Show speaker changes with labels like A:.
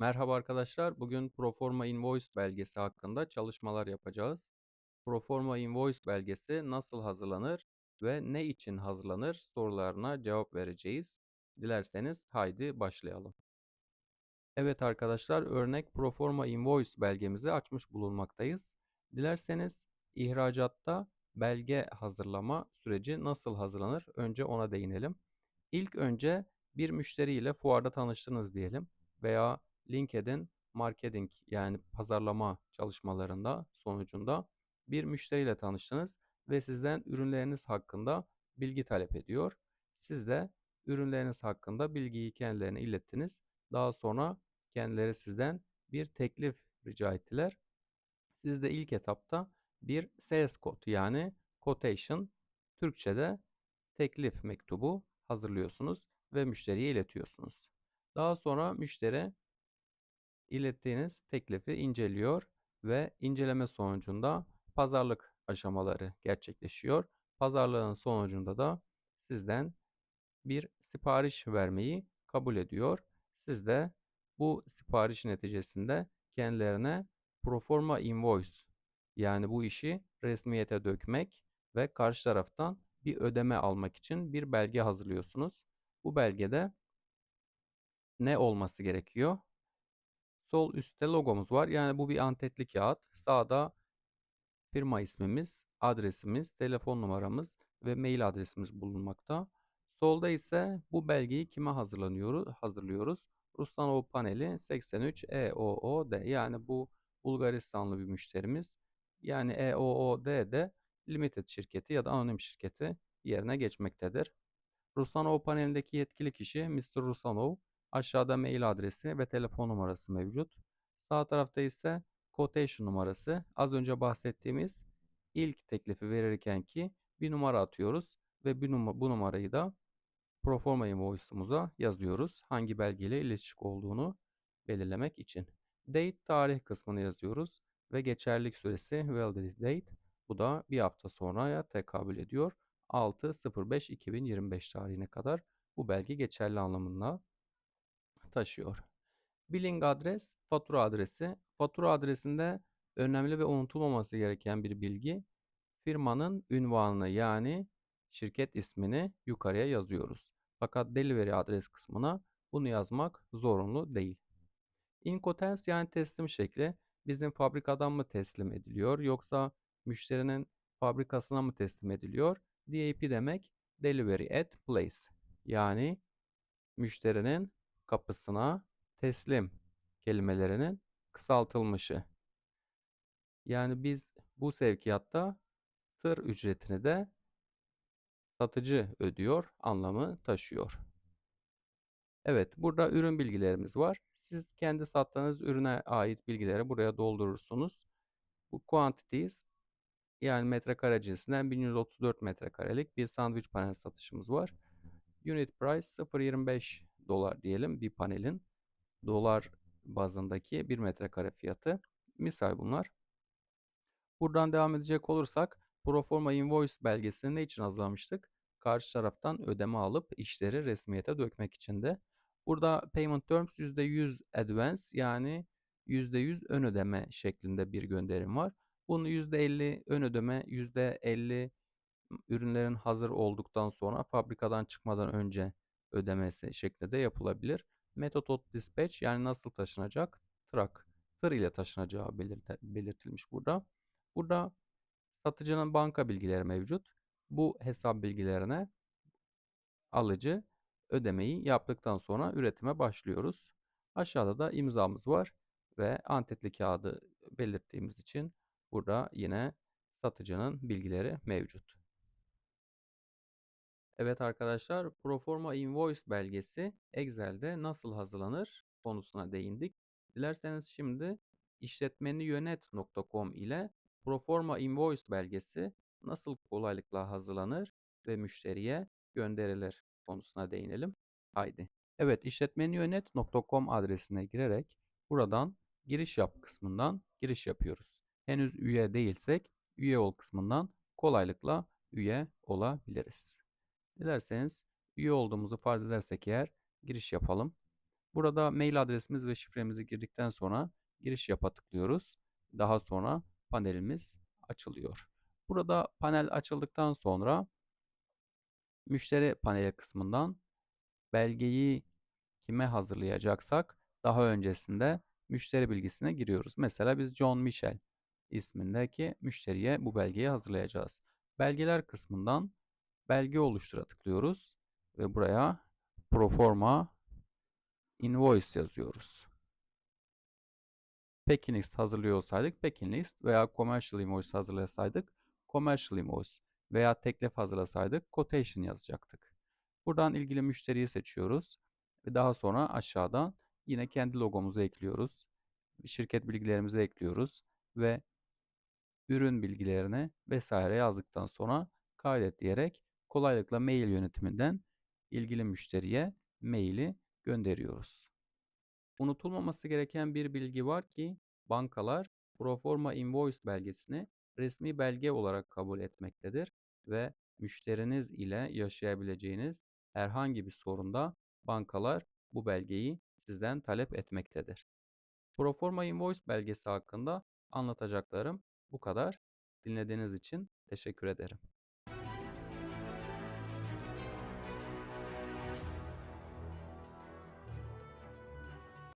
A: Merhaba arkadaşlar. Bugün Proforma Invoice belgesi hakkında çalışmalar yapacağız. Proforma Invoice belgesi nasıl hazırlanır ve ne için hazırlanır sorularına cevap vereceğiz. Dilerseniz haydi başlayalım. Evet arkadaşlar örnek Proforma Invoice belgemizi açmış bulunmaktayız. Dilerseniz ihracatta belge hazırlama süreci nasıl hazırlanır? Önce ona değinelim. İlk önce bir müşteriyle fuarda tanıştınız diyelim veya LinkedIn marketing yani pazarlama çalışmalarında sonucunda bir müşteriyle tanıştınız ve sizden ürünleriniz hakkında bilgi talep ediyor. Siz de ürünleriniz hakkında bilgiyi kendilerine ilettiniz. Daha sonra kendileri sizden bir teklif rica ettiler. Siz de ilk etapta bir sales kod yani quotation Türkçe'de teklif mektubu hazırlıyorsunuz ve müşteriye iletiyorsunuz. Daha sonra müşteri ilettiğiniz teklifi inceliyor ve inceleme sonucunda pazarlık aşamaları gerçekleşiyor. Pazarlığın sonucunda da sizden bir sipariş vermeyi kabul ediyor. Siz de bu sipariş neticesinde kendilerine proforma invoice yani bu işi resmiyete dökmek ve karşı taraftan bir ödeme almak için bir belge hazırlıyorsunuz. Bu belgede ne olması gerekiyor? Sol üstte logomuz var. Yani bu bir antetli kağıt. Sağda firma ismimiz, adresimiz, telefon numaramız ve mail adresimiz bulunmakta. Solda ise bu belgeyi kime hazırlanıyoruz? Hazırlıyoruz. Ruslanov paneli 83 EOOD yani bu Bulgaristanlı bir müşterimiz. Yani EOOD de limited şirketi ya da anonim şirketi yerine geçmektedir. Rusanov panelindeki yetkili kişi Mr. Rusanov. Aşağıda mail adresi ve telefon numarası mevcut. Sağ tarafta ise quotation numarası. Az önce bahsettiğimiz ilk teklifi verirken ki bir numara atıyoruz ve bir num bu numarayı da proforma invoice'umuza yazıyoruz. Hangi belgeyle ilişki olduğunu belirlemek için. Date tarih kısmını yazıyoruz ve geçerlilik süresi validity date. Bu da bir hafta sonraya tekabül ediyor. 6.05.2025 tarihine kadar bu belge geçerli anlamına taşıyor. Billing adres, fatura adresi. Fatura adresinde önemli ve unutulmaması gereken bir bilgi. Firmanın ünvanını yani şirket ismini yukarıya yazıyoruz. Fakat delivery adres kısmına bunu yazmak zorunlu değil. Incoterms yani teslim şekli bizim fabrikadan mı teslim ediliyor yoksa müşterinin fabrikasına mı teslim ediliyor? DAP demek delivery at place yani müşterinin kapısına teslim kelimelerinin kısaltılmışı. Yani biz bu sevkiyatta tır ücretini de satıcı ödüyor anlamı taşıyor. Evet burada ürün bilgilerimiz var. Siz kendi sattığınız ürüne ait bilgileri buraya doldurursunuz. Bu quantities yani metrekare cinsinden 1134 metrekarelik bir sandviç panel satışımız var. Unit price 0.25 dolar diyelim bir panelin dolar bazındaki 1 metrekare fiyatı. Misal bunlar. Buradan devam edecek olursak Proforma Invoice belgesini ne için hazırlamıştık? Karşı taraftan ödeme alıp işleri resmiyete dökmek için de. Burada Payment Terms %100 Advance yani %100 ön ödeme şeklinde bir gönderim var. Bunu %50 ön ödeme, %50 ürünlerin hazır olduktan sonra fabrikadan çıkmadan önce ödemesi şeklinde yapılabilir. Method of dispatch yani nasıl taşınacak? Truck, tır ile taşınacağı belirtilmiş burada. Burada satıcının banka bilgileri mevcut. Bu hesap bilgilerine alıcı ödemeyi yaptıktan sonra üretime başlıyoruz. Aşağıda da imzamız var ve antetli kağıdı belirttiğimiz için burada yine satıcının bilgileri mevcut. Evet arkadaşlar, Proforma Invoice belgesi Excel'de nasıl hazırlanır konusuna değindik. Dilerseniz şimdi işletmeniyönet.com ile Proforma Invoice belgesi nasıl kolaylıkla hazırlanır ve müşteriye gönderilir konusuna değinelim. Haydi. Evet, işletmeniyönet.com adresine girerek buradan giriş yap kısmından giriş yapıyoruz. Henüz üye değilsek üye ol kısmından kolaylıkla üye olabiliriz. Dilerseniz üye olduğumuzu farz edersek eğer giriş yapalım. Burada mail adresimiz ve şifremizi girdikten sonra giriş yapa tıklıyoruz. Daha sonra panelimiz açılıyor. Burada panel açıldıktan sonra müşteri paneli kısmından belgeyi kime hazırlayacaksak daha öncesinde müşteri bilgisine giriyoruz. Mesela biz John Michel ismindeki müşteriye bu belgeyi hazırlayacağız. Belgeler kısmından belge oluştura tıklıyoruz ve buraya proforma invoice yazıyoruz. Packing list hazırlıyor olsaydık packing list veya commercial invoice hazırlasaydık commercial invoice veya teklif hazırlasaydık quotation yazacaktık. Buradan ilgili müşteriyi seçiyoruz ve daha sonra aşağıdan yine kendi logomuzu ekliyoruz. Şirket bilgilerimizi ekliyoruz ve ürün bilgilerini vesaire yazdıktan sonra kaydet diyerek kolaylıkla mail yönetiminden ilgili müşteriye maili gönderiyoruz. Unutulmaması gereken bir bilgi var ki bankalar proforma invoice belgesini resmi belge olarak kabul etmektedir ve müşteriniz ile yaşayabileceğiniz herhangi bir sorunda bankalar bu belgeyi sizden talep etmektedir. Proforma invoice belgesi hakkında anlatacaklarım bu kadar. Dinlediğiniz için teşekkür ederim.